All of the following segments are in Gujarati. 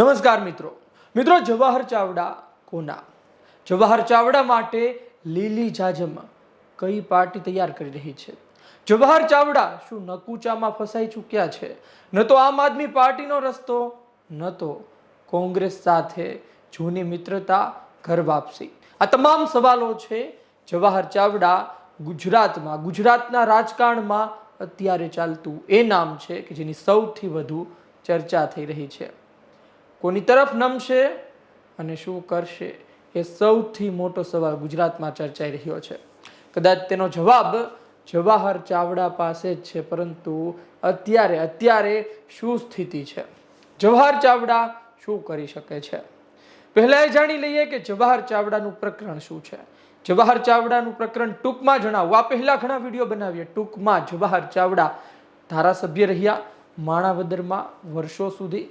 નમસ્કાર મિત્રો. મિત્રો, જવાહર ચાવડા કોના? જવાહર ચાવડા માટે લીલી જાજમ કઈ પાર્ટી તૈયાર કરી રહી છે? જવાહર ચાવડા શું નકુચામાં ફસાઈ ચૂક્યા છે? ન તો આમ આદમી પાર્ટીનો રસ્તો, ન તો કોંગ્રેસ સાથે જૂની મિત્રતા ઘર વાપસી. આ તમામ સવાલો છે જવાહર ચાવડા ગુજરાતમાં. ગુજરાતના રાજકારણમાં અત્યારે ચાલતું એ નામ છે કે જેની સૌથી વધુ ચર્ચા થઈ રહી છે. કોની તરફ નમશે અને શું કરશે એ સૌથી મોટો સવાલ ગુજરાતમાં ચર્ચાઈ રહ્યો છે. કદાચ તેનો જવાબ જવાહર ચાવડા પાસે જ છે, પરંતુ અત્યારે અત્યારે શું સ્થિતિ છે? જવાહર ચાવડા શું કરી શકે છે? પહેલાં એ જાણી લઈએ કે જવાહર ચાવડાનું પ્રકરણ શું છે. જવાહર ચાવડાનું પ્રકરણ ટૂંકમાં જણાવું. આ પહેલાં ઘણા વીડિયો બનાવીએ. ટૂંકમાં જવાહર ચાવડા ધારાસભ્ય રહ્યા માણાવદરમાં વર્ષો સુધી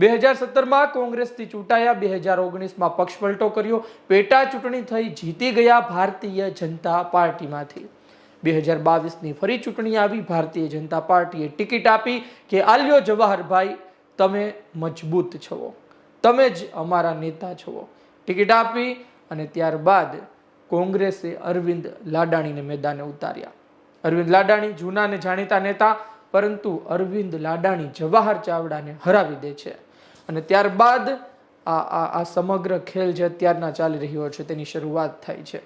બે હજાર સત્તરમાં કોંગ્રેસથી ચૂંટાયા, બે હજાર ઓગણીસમાં પક્ષ પલટો કર્યો. પેટા ચૂંટણી થઈ જીતી ગયા ભારતીય જનતા પાર્ટીમાંથી. બે હજાર બાવીસની ફરી ચૂંટણી આવી, ભારતીય જનતા પાર્ટીએ ટિકિટ આપી કે, આલ્યો જવાહરભાઈ, તમે મજબૂત છો. તમે જ અમારા નેતા છો. ટિકિટ આપી અને ત્યારબાદ કોંગ્રેસે અરવિંદ લાડાણીને મેદાને ઉતાર્યા. અરવિંદ લાડાણી જૂના અને જાણીતા નેતા, પરંતુ અરવિંદ લાડાણી જવાહર ચાવડાને હરાવી દે છે. અને ત્યારબાદ આ આ આ સમગ્ર ખેલ જે અત્યારના ચાલી રહ્યો છે તેની શરૂઆત થાય છે.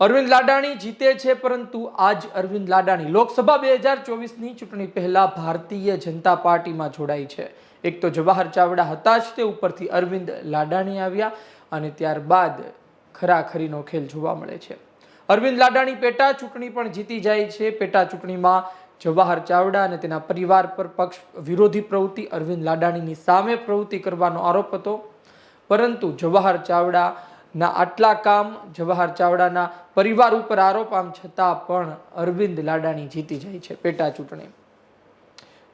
અરવિંદ લાડાણી જીતે છે પરંતુ આજ અરવિંદ લાડાણી લોકસભા બે હજાર ચોવીસની ચૂંટણી પહેલા ભારતીય જનતા પાર્ટીમાં જોડાઈ છે. એક તો જવાહર ચાવડા હતા જ તે ઉપરથી અરવિંદ લાડાણી આવ્યા અને ત્યારબાદ ખરાખરીનો ખેલ જોવા મળે છે. અરવિંદ લાડાણી પેટા ચૂંટણી પણ જીતી જાય છે. પેટા ચૂંટણીમાં જવાહર ચાવડા અને તેના પરિવાર પર પક્ષ વિરોધી પ્રવૃત્તિ અરવિંદ લાડાણીની સામે પ્રવૃત્તિ કરવાનો આરોપ હતો. પરંતુ જવાહર ચાવડાના આટલા કામ, જવાહર ચાવડાના પરિવાર ઉપર આરોપ, આમ છતાં પણ અરવિંદ લાડાણી જીતી જાય છે પેટા ચૂંટણી.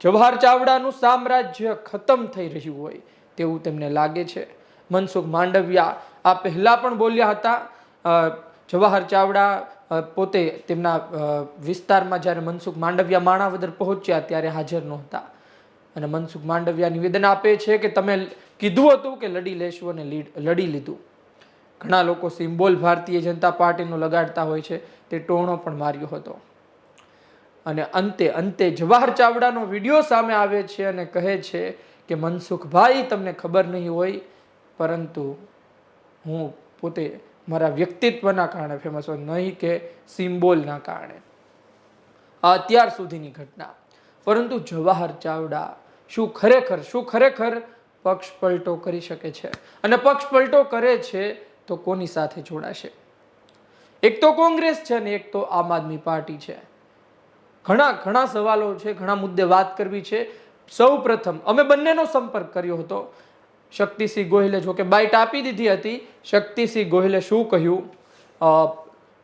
જવાહર ચાવડાનું સામ્રાજ્ય ખતમ થઈ રહ્યું હોય તેવું તેમને લાગે છે. મનસુખ માંડવિયા આ પહેલા પણ બોલ્યા હતા. જવાહર ચાવડા પોતે તેમના વિસ્તારમાં જ્યારે મનસુખ માંડવિયા માણાવદર પહોંચ્યા ત્યારે હાજર નહોતા. અને મનસુખ માંડવિયા નિવેદન આપે છે કે તમે કીધું હતું કે લડી લેશું અને લીડ- લીધું. ઘણા લોકો સિમ્બોલ ભારતીય જનતા પાર્ટીનો લગાડતા હોય છે, તે ટોણો પણ માર્યો હતો. અને અંતે અંતે જવાહર ચાવડાનો વીડિયો સામે આવે છે અને કહે છે કે, મનસુખભાઈ, તમને ખબર નહીં હોય, પરંતુ હું પોતે મારા વ્યક્તિત્વના કારણે ફેમસ હોય, નહીં કે સિમ્બોલના કારણે. આ અત્યાર સુધીની ઘટના. પરંતુ જવાહર ચાવડા શું ખરેખર શું ખરેખર પક્ષ પલટો કરી શકે છે? અને પક્ષ પલટો કરે છે તો કોની સાથે જોડાશે? એક તો કોંગ્રેસ છે ને એક તો આમ આદમી પાર્ટી છે. ઘણા ઘણા સવાલો છે, ઘણા મુદ્દે વાત કરવી છે. સૌ પ્રથમ અમે બંનેનો સંપર્ક કર્યો હતો. શક્તિસિંહ ગોહિલે જોકે બાઇટ આપી દીધી હતી. શક્તિસિંહ ગોહિલે શું કહ્યું?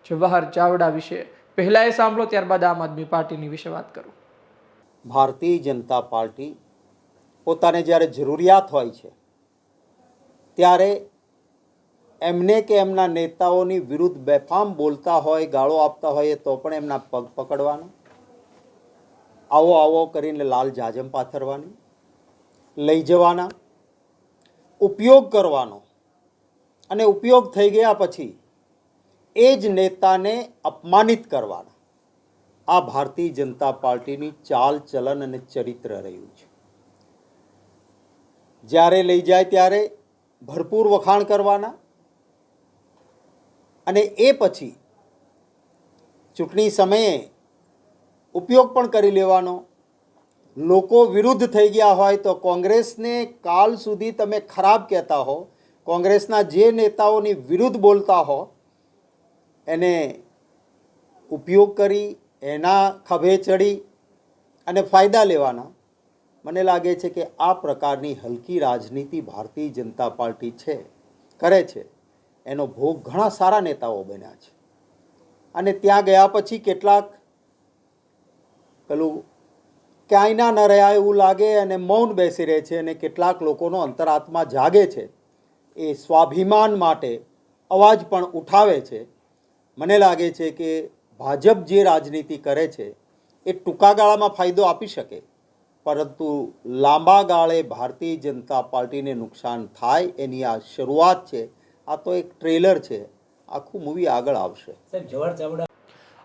જવાહર ચાવડા વિશે પહેલા એ સાંભળો, ત્યારબાદ આમ આદમી પાર્ટીની વિશે વાત કરું. ભારતીય જનતા પાર્ટી પોતાને જ્યારે જરૂરિયાત હોય છે, ત્યારે એમને કે એમના નેતાઓની વિરુદ્ધ બેફામ બોલતા હોય, ગાળો આપતા હોય તો પણ એમના પગ પકડવાના. આવો આવો કરીને લાલ જાજમ પાથરવાની. લઈ જવાના. ઉપયોગ કરવાનો અને ઉપયોગ થઈ ગયા પછી એ જ નેતાને અપમાનિત કરવાના. આ ભારતીય જનતા પાર્ટીની ચાલ ચલન અને ચરિત્ર રહ્યું છે. જ્યારે લઈ જાય ત્યારે ભરપૂર વખાણ કરવાના અને એ પછી ચૂંટણી સમયે ઉપયોગ પણ કરી લેવાનો લોકો વિરુદ્ધ થઈ ગયા હોય તો કોંગ્રેસને કાલ સુધી તમે ખરાબ કહેતા હો, કોંગ્રેસના જે નેતાઓની વિરુદ્ધ બોલતા હો, એને ઉપયોગ કરી, એના ખભે ચડી અને ફાયદા લેવાના. મને લાગે છે કે આ પ્રકારની હલકી રાજનીતિ ભારતીય જનતા પાર્ટી છે, કરે છે. એનો ભોગ ઘણા સારા નેતાઓ બન્યા છે. અને ત્યાં ગયા પછી કેટલાક, પેલું ક્યાંયના ન રહ્યા એવું લાગે અને મૌન બેસી રહે છે અને કેટલાક લોકોનો અંતરાત્મા જાગે છે. એ સ્વાભિમાન માટે અવાજ પણ ઉઠાવે છે. મને લાગે છે કે ભાજપ જે રાજનીતિ કરે છે, એ ટૂંકા ગાળામાં ફાયદો આપી શકે. પરંતુ લાંબા ગાળે ભારતીય જનતા પાર્ટીને નુકસાન થાય એની આ શરૂઆત છે, આ તો એક ટ્રેલર છે. આખું મૂવી આગળ આવશે.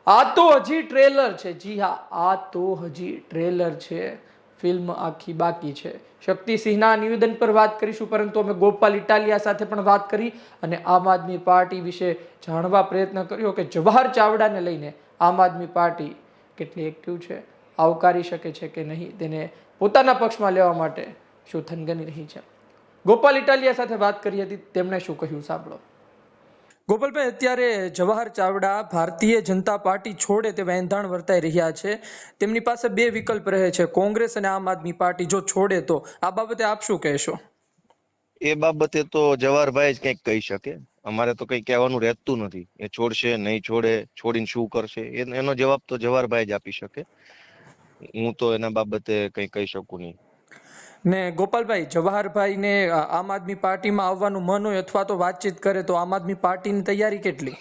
આ તો હજી ટ્રેલર છે. જી હા, આ તો હજી ટ્રેલર છે. ફિલ્મ આખી બાકી છે. શક્તિસિંહના નિવેદન પર વાત કરીશું, પરંતુ અમે ગોપાલ ઇટાલિયા સાથે પણ વાત કરી અને આમ આદમી પાર્ટી વિશે જાણવા પ્રયત્ન કર્યો કે જવાહર ચાવડાને લઈને આમ આદમી પાર્ટી કેટલી એક્ટિવ છે, આવકારી શકે છે કે નહીં, તેને પોતાના પક્ષમાં લેવા માટે શું થનગની રહી છે. ગોપાલ ઇટાલિયા સાથે વાત કરી હતી, તેમણે શું કહ્યું સાંભળો. ગોપાલભાઈ, અત્યારે જવાહર ચાવડા ભારતીય જનતા પાર્ટી છોડે તેવા એંધાણ વર્તાઈ રહ્યા છે. તેમની પાસે બે વિકલ્પ રહે છે, કોંગ્રેસ અને આમ આદમી પાર્ટી. જો છોડે તો આ બાબતે આપ શું કહેશો? એ બાબતે તો જવાહરભાઈ જ કંઈક કહી શકે. અમારે તો કંઈ કહેવાનું રહેતું નથી. એ છોડશે, નહીં છોડે, છોડીને શું કરશે? એનો જવાબ તો જવાહરભાઈ જ આપી શકે. હું તો એના બાબતે કંઈ કહી શકું નહીં. ને ગોપાલભાઈ, જવાહરભાઈને આમ આદમી પાર્ટીમાં આવવાનું મન હોય અથવા તો વાતચીત કરે, તો આમ આદમી પાર્ટીની તૈયારી કેટલી?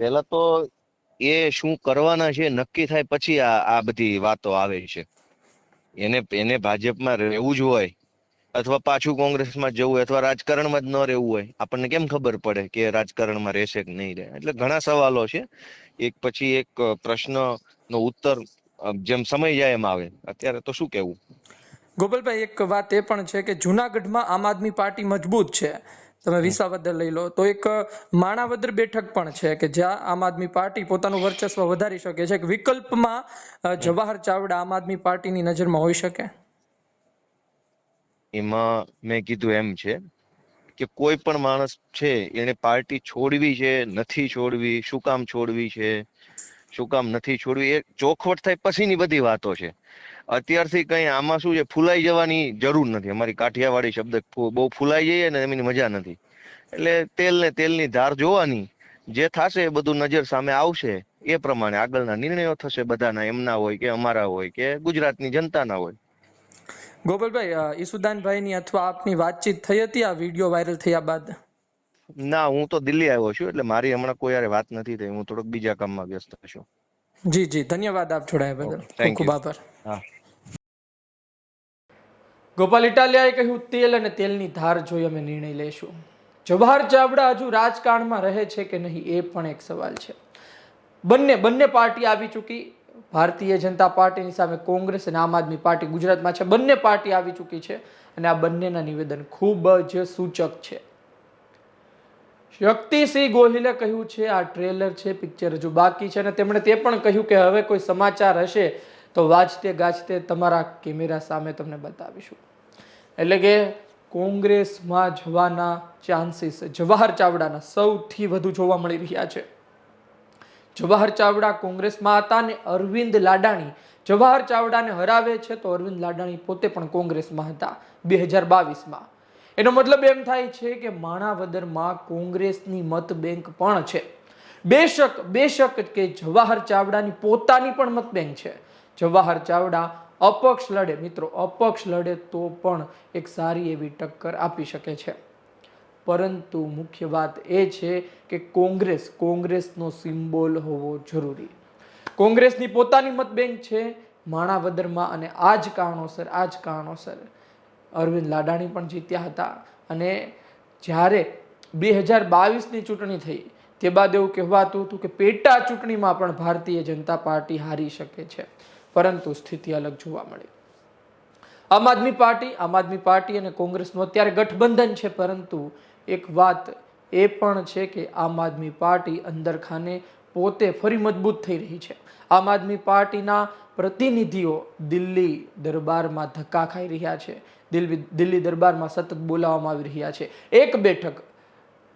પહેલા તો એ શું કરવાના છે, નક્કી થાય પછી આ આ બધી વાતો આવે છે. એને એને ભાજપમાં રહેવું જ હોય, અથવા પાછું કોંગ્રેસમાં જવું અથવા રાજકારણમાં જ ન રહેવું હોય, આપણને કેમ ખબર પડે કે રાજકારણમાં રહેશે કે નહીં રહે? એટલે ઘણા સવાલો છે. એક પછી એક પ્રશ્નનો ઉત્તર, જેમ સમય જાય એમ આવે. અત્યારે તો શું કહેવું? ગોપાલભાઈ, એક વાત એ પણ છે કે જુનાગઢમાં આમ આદમી પાર્ટી મજબૂત છે. તમે વિસાવદર લઈ લો. તો એક માણાવદર બેઠક પણ છે કે જ્યાં આમ આદમી પાર્ટી પોતાનું વર્ચસ્વ વધારી શકે છે. વિકલ્પમાં જવાહર ચાવડા આમ આદમી પાર્ટીની નજરમાં હોઈ શકે? એમાં મેં કીધું એમ છે કે કોઈ પણ માણસ છે, એને પાર્ટી છોડવી છે, નથી છોડવી, શું કામ છોડવી છે શું કામ નથી છોડવી એ ચોખવટ થાય પછીની બધી વાતો છે. અત્યારથી કઈ આમાં શું છે, ફૂલાઈ જવાની જરૂર નથી. અમારી કાઠિયાવાડી શબ્દ બહુ ફૂલાઈ જઈએ ને એમની મજા નથી. એટલે તેલ ને તેલની ધાર જોવાની, જે થશે, એ બધું નજર સામે આવશે, એ પ્રમાણે આગળના નિર્ણયો થશે બધાના, એમના હોય કે અમારા હોય કે ગુજરાતની જનતાના હોય. ગોપાલભાઈ ઈસુદાનભાઈ ઈસુદાનભાઈની અથવા આપની વાતચીત થઈ હતી? આ વીડિયો વાયરલ થયા બાદ? ના હું તો દિલ્હી આવ્યો છું એટલે મારી હમણાં કોઈ હારે વાત નથી થઈ. હું થોડોક બીજા કામમાં વ્યસ્ત છું. જી જી. ધન્યવાદ આપ જોડાયા બદલ. ખૂબ ખૂબ આભાર. હા. ગોપાલ ઇટાલિયાએ કહ્યું તેલ અને તેલની ધાર જોઈ અમે નિર્ણય લેશું જવાહર ચાવડા હજુ રાજકારણમાં રહે છે કે નહીં એ પણ એક સવાલ છે. બંને બંને પાર્ટી આવી ચૂકી. ભારતીય જનતા પાર્ટીની સામે કોંગ્રેસ અને આમ આદમી પાર્ટી ગુજરાતમાં છે. બંને પાર્ટી આવી ચૂકી છે અને આ બંનેના નિવેદન ખૂબ જ સૂચક છે. શક્તિસિંહ ગોહિલે કહ્યું છે, આ ટ્રેલર છે, પિક્ચર હજુ બાકી છે અને તેમણે તે પણ કહ્યું કે હવે કોઈ સમાચાર હશે તો વાંચતે ગાજતે તમારા કેમેરા સામે તમને બતાવીશું. એટલે કે કોંગ્રેસમાં જવાના ચાન્સીસ જવાહર ચાવડાના સૌથી વધુ જોવા મળી રહ્યા છે. જવાહર ચાવડા કોંગ્રેસમાં હતા અને અરવિંદ લાડાણી જવાહર ચાવડાને હરાવે છે તો અરવિંદ લાડાણી પોતે પણ કોંગ્રેસમાં હતા. બે હજાર બાવીસમાં એનો મતલબ એમ થાય છે કે માણાવદરમાં કોંગ્રેસની મત બેંક પણ છે. બેશક બેશક કે જવાહર ચાવડાની પોતાની પણ મત બેંક છે. જવાહર ચાવડા અપક્ષ લડે, મિત્રો અપક્ષ લડે તો પણ એક સારી એવી ટક્કર આપી શકે છે. પરંતુ મુખ્ય વાત એ છે કે કોંગ્રેસ, કોંગ્રેસનો સિમ્બોલ હોવો જરૂરી. કોંગ્રેસની પોતાની મત બેંક છે માણાવદરમાં અને આ જ કારણોસર આ જ કારણોસર અરવિંદ લાડાણી પણ જીત્યા હતા. અને જ્યારે બે હજાર બાવીસની ચૂંટણી થઈ, તે બાદ એવું કહેવાતું હતું કે પેટા ચૂંટણીમાં પણ ભારતીય જનતા પાર્ટી હારી શકે છે. પરંતુ સ્થિતિ અલગ જોવા મળી. આમ આદમી પાર્ટી, આમ આદમી પાર્ટી અને કોંગ્રેસનું અત્યારે ગઠબંધન છે, પરંતુ એક વાત એ પણ છે કે આમ આદમી પાર્ટી અંદર ખાને પોતે ફરી મજબૂત થઈ રહી છે. આમ આદમી પાર્ટીના પ્રતિનિધિઓ દિલ્હી દરબારમાં ધક્કા ખાઈ રહ્યા છે. દિલ્હી દિલ્હી દરબારમાં સતત બોલાવવામાં આવી રહ્યા છે. એક બેઠક,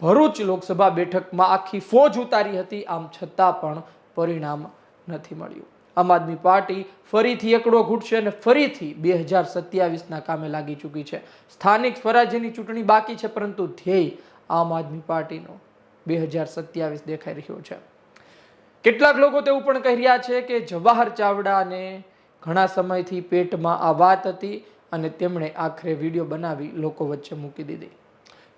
ભરૂચ લોકસભા બેઠકમાં આખી ફોજ ઉતારી હતી. આમ છતાં પણ પરિણામ નથી મળ્યું. આમ આદમી પાર્ટી ફરીથી એકડો ઘૂંટશે અને ફરીથી બે હજાર સત્યાવીસના કામે લાગી ચૂકી છે. સ્થાનિક સ્વરાજ્યની ચૂંટણી બાકી છે, પરંતુ ધ્યેય આમ આદમી પાર્ટીનો બે હજાર સત્યાવીસ દેખાઈ રહ્યો છે. કેટલાક લોકો તેવું પણ કહી રહ્યા છે કે જવાહર ચાવડાને ઘણા સમયથી પેટમાં આ વાત હતી અને તેમણે આખરે વીડિયો બનાવી લોકો વચ્ચે મૂકી દીધી.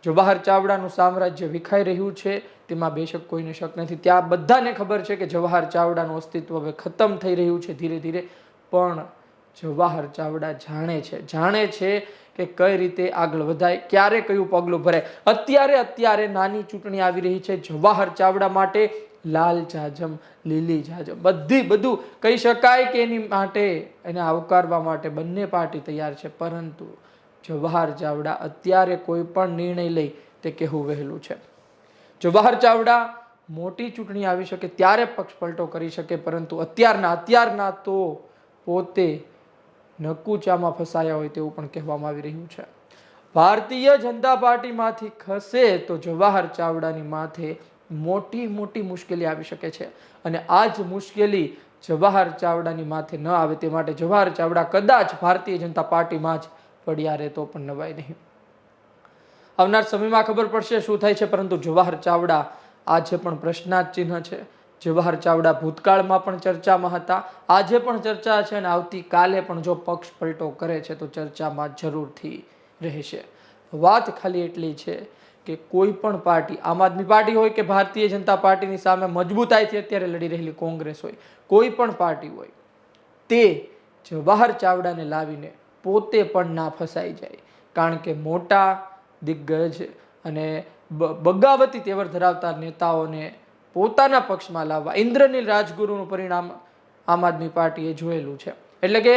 જવાહર ચાવડાનું સામ્રાજ્ય વિખાઈ રહ્યું છે, તેમાં બેશક કોઈને શક નથી. ત્યાં બધાને ખબર છે કે જવાહર ચાવડાનું અસ્તિત્વ હવે ખતમ થઈ રહ્યું છે ધીરે ધીરે, પણ જવાહર ચાવડા જાણે છે. જાણે છે કે કઈ રીતે આગળ વધાય, ક્યારે કયું પગલું ભરાય. અત્યારે અત્યારે નાની ચૂંટણી આવી રહી છે જવાહર ચાવડા માટે લાલ જાજમ, લીલી જાજમ. બધી, બધું કહી શકાય કે એની માટે, એને આવકારવા માટે બંને પાર્ટી તૈયાર છે, પરંતુ જવાહર ચાવડા અત્યારે કોઈ પણ નિર્ણય લઈ તે કહેવું વહેલું છે. જવાહર ચાવડા મોટી ચૂંટણી આવી શકે, ત્યારે પક્ષ પલટો કરી શકે, પરંતુ અત્યારના અત્યારના તો પોતે નકુચામાં ફસાયા હોય તેવું પણ કહેવામાં આવી રહ્યું છે. ભારતીય જનતા પાર્ટીમાંથી ખસે તો જવાહર ચાવડાની માથે મોટી મોટી મુશ્કેલી આવી શકે છે. અને આ જ મુશ્કેલી જવાહર ચાવડાની માથે ન આવે તે માટે જવાહર ચાવડા કદાચ ભારતીય જનતા પાર્ટીમાં જ પડ્યા રહેતો પણ નવાય નહીં. આવનાર સમયમાં ખબર પડશે શું થાય છે, પરંતુ જવાહર ચાવડા આજે પણ પ્રશ્નાર્થ ચિહ્ન છે. જવાહર ચાવડા ભૂતકાળમાં પણ ચર્ચામાં હતા. આજે પણ ચર્ચા છે અને આવતીકાલે પણ જો પક્ષ પલટો કરે છે, તો ચર્ચામાં જરૂરથી રહેશે. વાત ખાલી એટલી છે કે કોઈ પણ પાર્ટી, આમ આદમી પાર્ટી હોય કે ભારતીય જનતા પાર્ટીની સામે મજબૂતાઈથી અત્યારે લડી રહેલી કોંગ્રેસ હોય, કોઈ પણ પાર્ટી હોય, તે જવાહર ચાવડાને લાવીને પોતે પણ ના ફસાઈ જાય. કારણ કે મોટા દિગ્ગજ અને બગાવતી તેવર ધરાવતા નેતાઓને પોતાના પક્ષમાં લાવવા ઇન્દ્રનીલ રાજગુરુનું પરિણામ આમ આદમી પાર્ટીએ જોયેલું છે. એટલે કે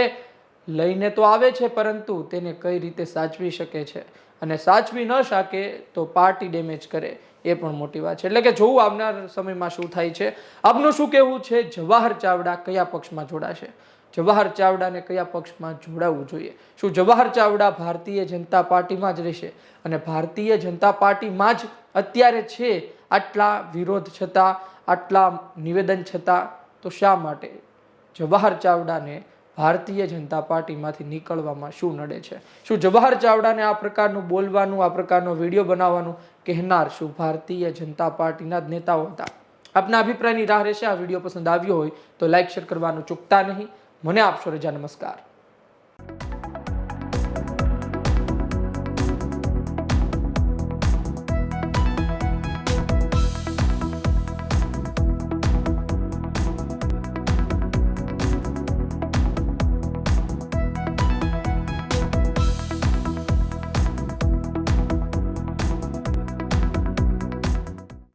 લઈને તો આવે છે, પરંતુ તેને કઈ રીતે સાચવી શકે છે? અને સાચવી ન શકે તો પાર્ટી ડેમેજ કરે, એ પણ મોટી વાત છે. એટલે કે જોવું આવનાર સમયમાં શું થાય છે. આપનું શું કહેવું છે? જવાહર ચાવડા કયા પક્ષમાં જોડાશે? જવાહર ચાવડાને કયા પક્ષમાં જોડાવવું જોઈએ? શું જવાહર ચાવડા ભારતીય જનતા પાર્ટીમાં જ રહેશે? અને ભારતીય જનતા પાર્ટીમાં જ અત્યારે છે આટલા વિરોધ છતાં, આટલા નિવેદન છતાં, તો શા માટે? જવાહર ચાવડાને ભારતીય જનતા પાર્ટીમાંથી નીકળવામાં શું નડે છે? શું જવાહર ચાવડાને આ પ્રકારનું બોલવાનું, આ પ્રકારનો વીડિયો બનાવવાનું કહેનાર શું ભારતીય જનતા પાર્ટીના જ નેતાઓ હતા? આપના અભિપ્રાયની રાહ રહેશે. આ વીડિયો પસંદ આવ્યો હોય તો લાઇક શેર કરવાનું ચૂકતા નહીં. મને આપશો રજા. નમસ્કાર.